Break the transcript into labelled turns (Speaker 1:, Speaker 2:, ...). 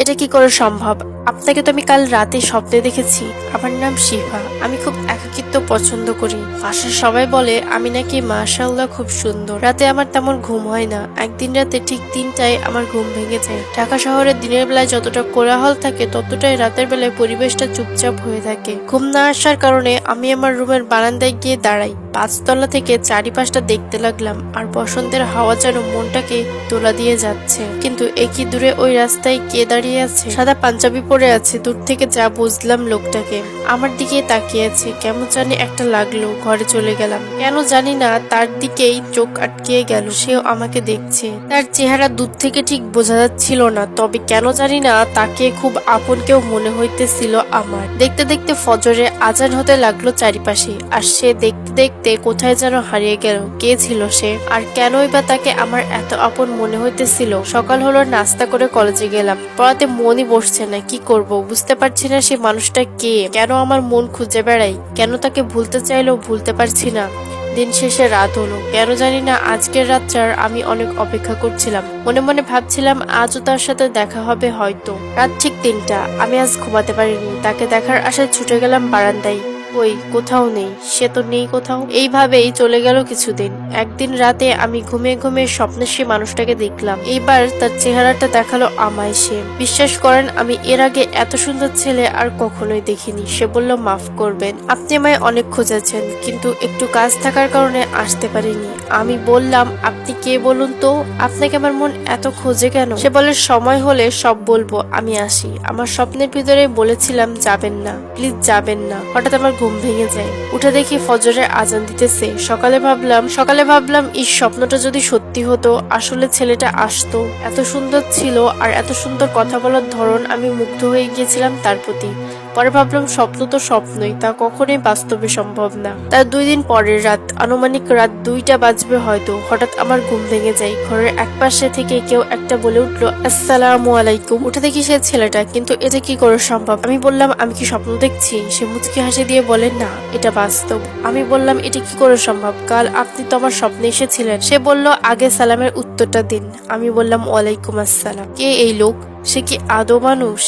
Speaker 1: এটা কি করে সম্ভব? আপনাকে তো আমি কাল রাতে স্বপ্নে দেখেছি। আমার নাম শিফা। আমি খুব একাকিত্ব পছন্দ করি। বাসার সবাই বলে, আমি নাকি মাশাল্লাহ খুব সুন্দর। রাতে আমার তেমন ঘুম হয় না। একদিন রাতে ঠিক তিনটায় আমার ঘুম ভেঙে যায়। ঢাকা শহরে দিনের বেলায় যতটা কোলাহল থাকে, ততটাই রাতের বেলায় পরিবেশটা চুপচাপ হয়ে থাকে। ঘুম না আসার কারণে আমি আমার রুমের বারান্দায় গিয়ে দাঁড়াই। পাঁচতলা থেকে চারিপাশটা দেখতে লাগলাম আর বসন্তের হাওয়া যেন মনটাকে তোলা দিয়ে যাচ্ছে। কিন্তু একই দূরে ওই রাস্তায় কে দাঁড়িয়ে আছে? সাদা পাঞ্জাবি পরে আছে, দূর থেকে যা বুঝলাম লোকটাকে। আমার দিকে তাকিয়ে আছে, কেমন জানি একটা লাগল, ঘরে চলে গেলাম। কেন জানি না, তার দিকেই চোখ আটকিয়ে গেল, সেও আমাকে দেখছে। তার চেহারা দূর থেকে ঠিক বোঝা যাচ্ছিল না, তবে কেন জানি না, তাকে খুব আপন কেউ মনে হইতেছিল আমার। দেখতে দেখতে ফজরে আজান হতে লাগল চারিপাশে, আর সে দেখতে দেখতে কোথায় যেন হারিয়ে গেল। কে ছিল সে? আর কেনই বা তাকে আমার এত আপন মনে হইতেছিল? সকাল হলো, নাস্তা করে কলেজে গেলাম। পড়াতে মনই বসছে না, কি করব? বুঝতে পারছি না সে মানুষটা কে? কেন আমার মন খুঁজে বেড়াই কেন তাকে ভুলতে চাইলেও ভুলতে পারছি না? দিন শেষে রাত হলো। কেন জানি না, আজকের রাতটার আমি অনেক অপেক্ষা করছিলাম। মনে মনে ভাবছিলাম, আজও তার সাথে দেখা হবে হয়তো। রাত ঠিক তিনটা। আমি আজ ঘুমাতে পারিনি। তাকে দেখার আশায় ছুটে গেলাম বারান্দায়। ওই, কোথাও নেই, সে তো নেই কোথাও। এইভাবেই চলে গেল কিছুদিন। একদিন রাতে আমি ঘুমিয়ে ঘুমিয়ে স্বপ্নে সে মানুষটাকে দেখলাম। এইবার তার চেহারাটা দেখাল আমায় সে। বিশ্বাস করেন, আমি এর আগে এত সুন্দর ছেলে আর কখনোই দেখিনি। সে বলল, মাফ করবেন, আপনি আমায় অনেক খুঁজেছেন, কিন্তু একটু কাজ থাকার কারণে আসতে পারিনি। আমি বললাম, আপনি কে বলুন তো? আপনাকে আমার মন এত খোঁজে কেন? সে বলে, সময় হলে সব বলব, আমি আসি। আমার স্বপ্নের ভিতরে বলেছিলাম, যাবেন না, প্লিজ যাবেন না। হঠাৎ আমার ঘুম ভেঙে যায়। উঠে দেখি ফজরের আজান দিতেছে। সকালে ভাবলাম সকালে ভাবলাম এই স্বপ্নটা যদি সত্যি হতো, আসলে ছেলেটা আসতো। এত সুন্দর ছিল আর এত সুন্দর কথা বলার ধরন আমি মুগ্ধ হয়ে গিয়েছিলাম তার প্রতি। পরে ভাবলাম, স্বপ্ন তো স্বপ্নই, তা কখনোই বাস্তবে সম্ভব না। তার দুই দিন পরের রাত, আনুমানিক রাত দুইটা বাজবে হয়তো। হঠাৎ আমার ঘুম ভেঙে যায়। ঘরের এক পাশে থেকে কেউ একটা বলে উঠল, আসসালামু আলাইকুম। উঠে দেখি সে ছেলেটা, কিন্তু এটা কি করে সম্ভব? আমি বললাম, আমি কি স্বপ্ন দেখছি? সে মুচকি হাসি দিয়ে বলে, না, এটা বাস্তব। আমি বললাম, এটা কি করে সম্ভব? কাল আপনি তো আমার স্বপ্নে এসেছিলেন। সে বলল, আগে সালামের উত্তরটা দিন। আমি বললাম, ওয়ালাইকুম আসসালাম। কে এই লোক? সে কি আদৌ মানুষ?